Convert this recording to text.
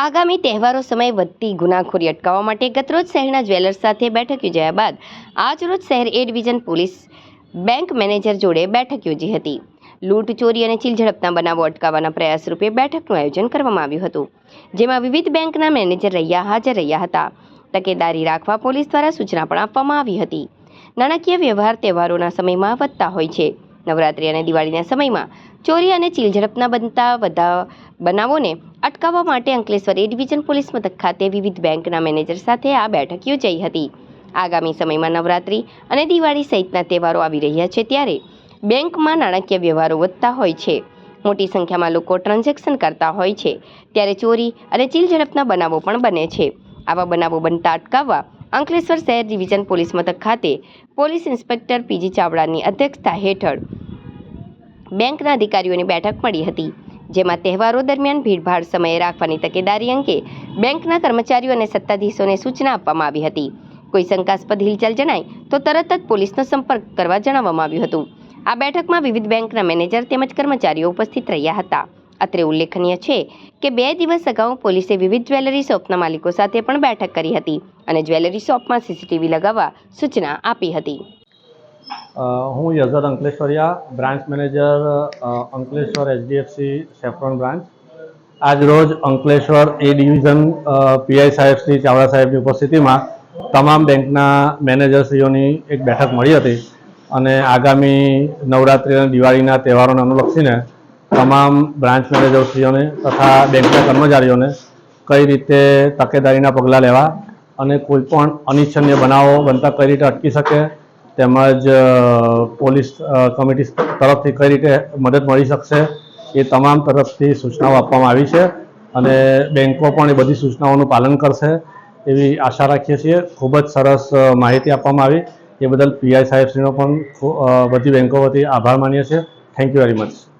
આગામી તહેવારો સમયે વધતી ગુનાખોરી અટકાવવા માટે ગતરોજ શહેરના જ્વેલર્સ સાથે બેઠક યોજાયા બાદ આજરોજ શહેર A division police bank manager જોડે બેઠક યોજી હતી. લૂંટ, ચોરી અને ચીલઝડપના બનાવો અટકાવવાના પ્રયાસ રૂપે બેઠકનું આયોજન કરવામાં આવ્યું હતું, જેમાં વિવિધ બેંકના મેનેજર રહ્યા હાજર રહ્યા હતા. તકેદારી રાખવા પોલીસ દ્વારા સૂચના પણ આપવામાં આવી હતી. નાણાકીય વ્યવહાર તહેવારોના સમયમાં વધતા હોય છે. નવરાત્રિ અને દિવાળીના સમયમાં ચોરી અને ચીલઝડપના બનતા બધા બનાવોને અટકાવવા માટે અંકલેશ્વર એ ડિવિઝન પોલીસ મથક ખાતે વિવિધ બેંકના મેનેજર સાથે આ બેઠક યોજાઈ હતી. આગામી સમયમાં નવરાત્રિ અને દિવાળી સહિતના તહેવારો આવી રહ્યા છે ત્યારે બેંકમાં નાણાકીય વ્યવહારો વધતા હોય છે. મોટી સંખ્યામાં લોકો ટ્રાન્ઝેક્શન કરતા હોય છે. ત્યારે ચોરી અને ચીલ ઝડપના બનાવો પણ બને છે. આવા બનાવો બનતા અટકાવવા અંકલેશ્વર શહેર ડિવિઝન પોલીસ મથક ખાતે પોલીસ ઇન્સ્પેક્ટર પીજી ચાવડાની અધ્યક્ષતા હેઠળ બેંકના અધિકારીઓની બેઠક મળી હતી. જેમાં તહેવારો દરમિયાન ભીડભાડ સમયે રાખવાની તકેદારી અંગે બેંકના કર્મચારીઓ અને સત્તાધીશોને સૂચના આપવામાં આવી હતી. કોઈ શંકાસ્પદ હિલચાલ જણાય તો તરત જ પોલીસનો સંપર્ક કરવા જણાવવામાં આવ્યું હતું. આ બેઠકમાં વિવિધ બેંકના મેનેજર તેમજ કર્મચારીઓ ઉપસ્થિત રહ્યા હતા. અત્રે ઉલ્લેખનીય છે કે બે દિવસ અગાઉ પોલીસે વિવિધ જ્વેલરી શોપના માલિકો સાથે પણ બેઠક કરી હતી અને જ્વેલરી શોપમાં સીસીટીવી લગાવવા સૂચના આપી હતી. હું Yazar Ankleshwaria, branch manager Ankleshwar HDFC saffron branch. આજ રોજ અંકલેશ્વર એ ડિવિઝન પીઆઈ સાહેબ શ્રી ચાવડા સાહેબની ઉપસ્થિતિમાં તમામ બેંકના મેનેજરશ્રીઓની એક બેઠક મળી હતી અને આગામી નવરાત્રિ અને દિવાળીના તહેવારોને અનુલક્ષીને તમામ બ્રાન્ચ મેનેજરશ્રીઓને તથા બેંકના કર્મચારીઓને કઈ રીતે તકેદારીના પગલાં લેવા અને કોઈ પણ અનિચ્છનીય બનાવો બનતા કઈ રીતે અટકી શકે તેમજ પોલીસ કમિટી તરફથી કઈ રીતે મદદ મળી શકશે એ તમામ તરફથી સૂચનાઓ આપવામાં આવી છે અને બેંકો પણ એ બધી સૂચનાઓનું પાલન કરશે એવી આશા રાખીએ છીએ. ખૂબ જ સરસ માહિતી આપવામાં આવી. એ બદલ પીઆઈ સાહેબશ્રીનો પણ બધી બેંકો વતી આભાર માનીએ છીએ. Thank you very much.